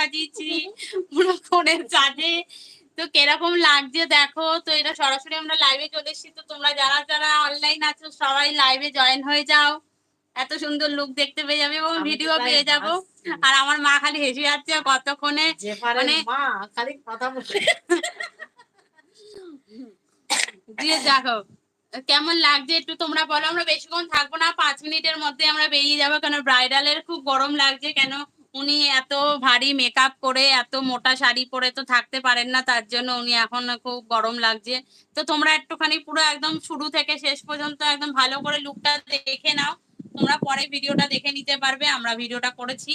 সাজিয়েছি পুরো ফোনের চার্জে তো কীরকম লাগছে দেখো? তো এটা সরাসরি আমরা লাইভে চলে এসেছি। তো তোমরা যারা যারা অনলাইন আছো সবাই লাইভে জয়েন হয়ে যাও। এত সুন্দর লুক দেখতে পেয়ে যাবে এবং ভিডিও পেয়ে যাব। আর আমার মা খালি হেসে যাচ্ছে কতক্ষণে? মানে- খালি কথা দিয়ে দেখো কেমন লাগছে একটু তোমরা বলো। আমরা বেশিক্ষণ থাকব না পাঁচ মিনিটের মধ্যে আমরা বেরিয়ে যাব। কেন ব্রাইডালের খুব গরম লাগছে। কেন উনি এত ভারী মেকআপ করে এত মোটা শাড়ি পরে তো থাকতে পারেন না তার জন্য উনি এখন খুব গরম লাগছে। তো তোমরা একটুখানি পুরো একদম শুরু থেকে শেষ পর্যন্ত একদম ভালো করে লুকটা দেখে নাও। তোমরা পরে ভিডিওটা দেখে নিতে পারবে আমরা ভিডিওটা করেছি।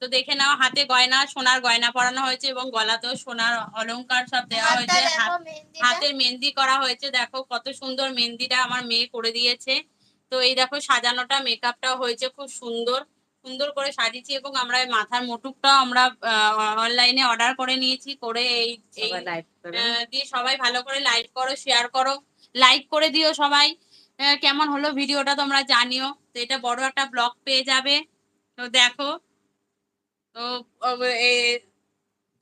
তো দেখে নাও হাতে গয়না সোনার গয়না পরানো হয়েছে এবং গলাতেও সোনার অলংকার সব দেওয়া হয়েছে। হাতে মেহেন্দি করা হয়েছে দেখো কত সুন্দর মেহেন্দিটা আমার মেয়ে করে দিয়েছে। তো এই দেখো সাজানোটা মেকআপটাও হয়েছে খুব সুন্দর। সুন্দর করে সাজিয়েছি এবং আমরা মাথার মুটুকটাও আমরা অনলাইনে অর্ডার করে নিয়েছি করে এই দিয়ে সবাই ভালো করে লাইক করো শেয়ার করো লাইক করে দিও সবাই। কেমন হলো ভিডিওটা তোমরা জানিও। তো এটা বড় একটা ব্লগ পেয়ে যাবে। তো দেখো। তো এ-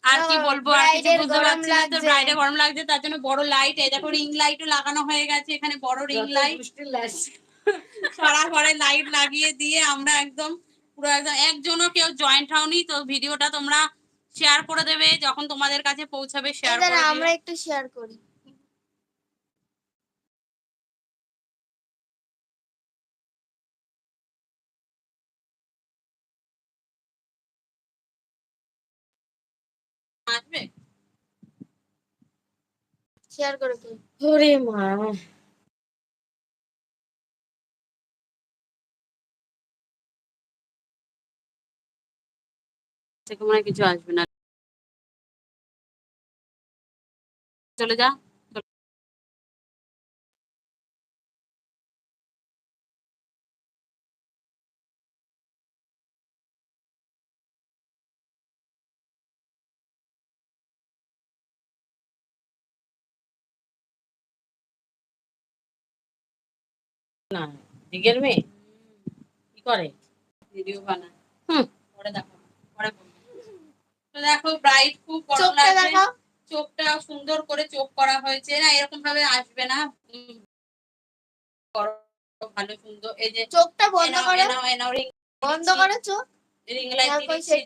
আর কি বলব? আর কিছু বুঝতে গরম পারছি না তো লাগছে। ব্রাইডে গরম লাগছে তার জন্য বড় লাইট এই দেখো রিং লাইটও লাগানো হয়ে গেছে এখানে বড় রিং লাইট সারা ঘরে লাইট লাগিয়ে দিয়ে আমরা একদম পুরো একদম একজনও কেউ জয়েন্ট হওনি তো ভিডিওটা তোমরা শেয়ার করে দেবে যখন তোমাদের কাছে পৌঁছাবে শেয়ার করে আমরা একটু শেয়ার করি। আসবে? শেয়ার করে ওরে মা। থেকে মনে হয় কিছু আসবে না চলে যা না দিগের মেয়ে কি করে ভিডিও বানা হুম। পরে দেখো পরে বলব। তো দেখো ব্রাইট খুব গরম চোখটা লাগছে। চোখটা সুন্দর করে চোখ করা হয়েছে। না এরকম ভাবে আসবে না। ভালো সুন্দর। এই যে চোখটা বন্ধ করো। বন্ধ করো চোখ। রিং লাইট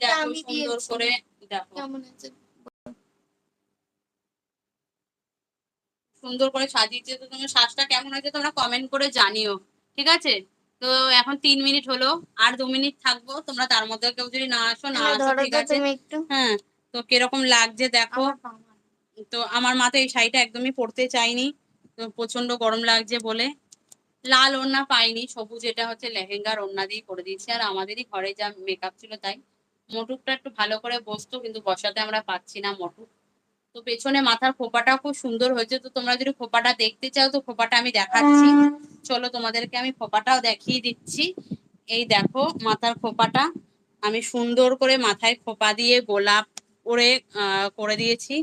দেখো সুন্দর করে দেখো। কেমন আছে সুন্দর করে সাজিয়েছে। তো তোমার শ্বাসটা কেমন হয়েছে তোমরা কমেন্ট করে জানিও। ঠিক আছে? তো এখন তিন মিনিট হলো আর দু মিনিট থাকব তোমরা তার মধ্যে কেউ যদি না আসো না আসো ঠিক আছে? হ্যাঁ তো কীরকম লাগছে দেখো। তো আমার মা তো এই শাড়িটা একদমই পরতে চাইনি প্রচণ্ড গরম লাগছে বলে। লাল ওড়না পাইনি সবুজ এটা হচ্ছে লেহেঙ্গার ওড়না দিয়ে করে দিয়েছি আর আমাদেরই ঘরে যা মেকআপ ছিল তাই। মোটুকটা একটু ভালো করে বসতো কিন্তু বসাতে আমরা পাচ্ছি না মোটুক। তো পেছনে মাথার খোপাটা খুব সুন্দর হয়েছে। তো তোমরা যদি খোপাটা দেখতে চাও তো খোপাটা আমি দেখাচ্ছি। চলো তোমাদেরকে আমি খোপাটাও দেখিয়ে দিচ্ছি। এই দেখো মাথার খোপাটা। আমি সুন্দর করে মাথায় খোপা দিয়ে গোলাপ করে করে দিয়েছি।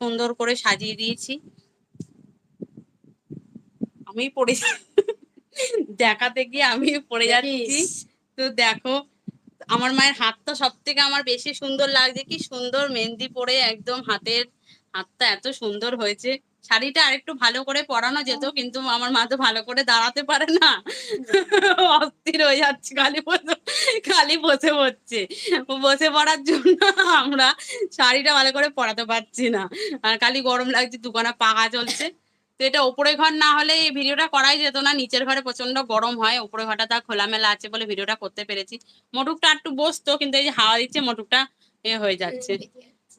সুন্দর করে সাজিয়ে দিয়েছি। আমি পড়ে দেখাতে গিয়ে আমি পড়ে যাচ্ছি। তো দেখো আমার মায়ের হাতটা সব থেকে আমার বেশি সুন্দর লাগছে। কি সুন্দর মেহেন্দি পরে একদম হাতের হাতটা এত সুন্দর হয়েছে। শাড়িটা আরেকটু ভালো করে পরানো যেত কিন্তু আমার মা তো ভালো করে দাঁড়াতে পারে না। অস্থির হয়ে যাচ্ছে খালি বসে খালি বসে পড়ছে। বসে পড়ার জন্য আমরা শাড়িটা ভালো করে পরাতে পারছি না। আর খালি গরম লাগছে দুখানা পাকা চলছে। তো এটা ওপরে ঘর না হলে এই ভিডিওটা করাই যেত না। নিচের ঘরে প্রচণ্ড গরম হয় ওপরে ঘরটা তার খোলামেলা আছে বলে ভিডিওটা করতে পেরেছি। মোটুকটা একটু বসতো কিন্তু এই যে হাওয়া দিচ্ছে মোটুকটা এ হয়ে যাচ্ছে।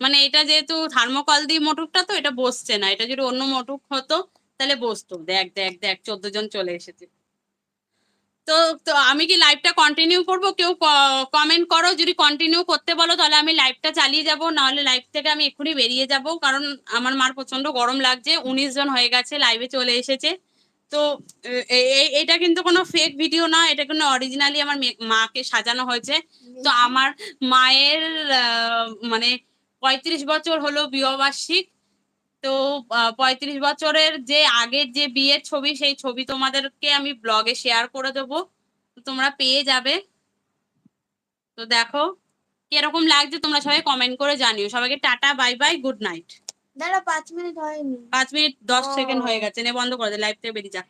মানে এটা যেহেতু থার্মোকল দিয়ে মোটুকটা তো এটা বসছে না এটা যদি অন্য মোটুক হতো তাহলে বসতো। দেখ দেখ দেখ চোদ্দ জন চলে এসেছে। তো তো আমি কি লাইভটা কন্টিনিউ করব? কেউ কমেন্ট করো। যদি কন্টিনিউ করতে বলো তাহলে আমি লাইভটা চালিয়ে যাব নাহলে লাইভ থেকে আমি এক্ষুনি বেরিয়ে যাব। কারণ আমার মার প্রচণ্ড গরম লাগছে উনিশ জন হয়ে গেছে লাইভে চলে এসেছে। তো এটা কিন্তু কোনো ফেক ভিডিও না এটা কোনো অরিজিনালি আমার মে- মাকে সাজানো হয়েছে। তো আমার মায়ের মানে পঁয়ত্রিশ বছর হলো বিবাহবার্ষিক। তো পঁয়ত্রিশ বছরের যে আগের যে বিয়ের ছবি সেই ছবি তোমাদেরকে আমি ব্লগে শেয়ার করে দেবো। তোমরা পেয়ে যাবে। তো দেখো কীরকম লাগছে তোমরা সবাই কমেন্ট করে জানিও। সবাইকে tata bye bye good night দাঁড়া পাঁচ মিনিট হয়নি। পাঁচ মিনিট দশ সেকেন্ড হয়ে গেছে। নে বন্ধ করে দে লাইভ থেকে বেরিয়ে যা।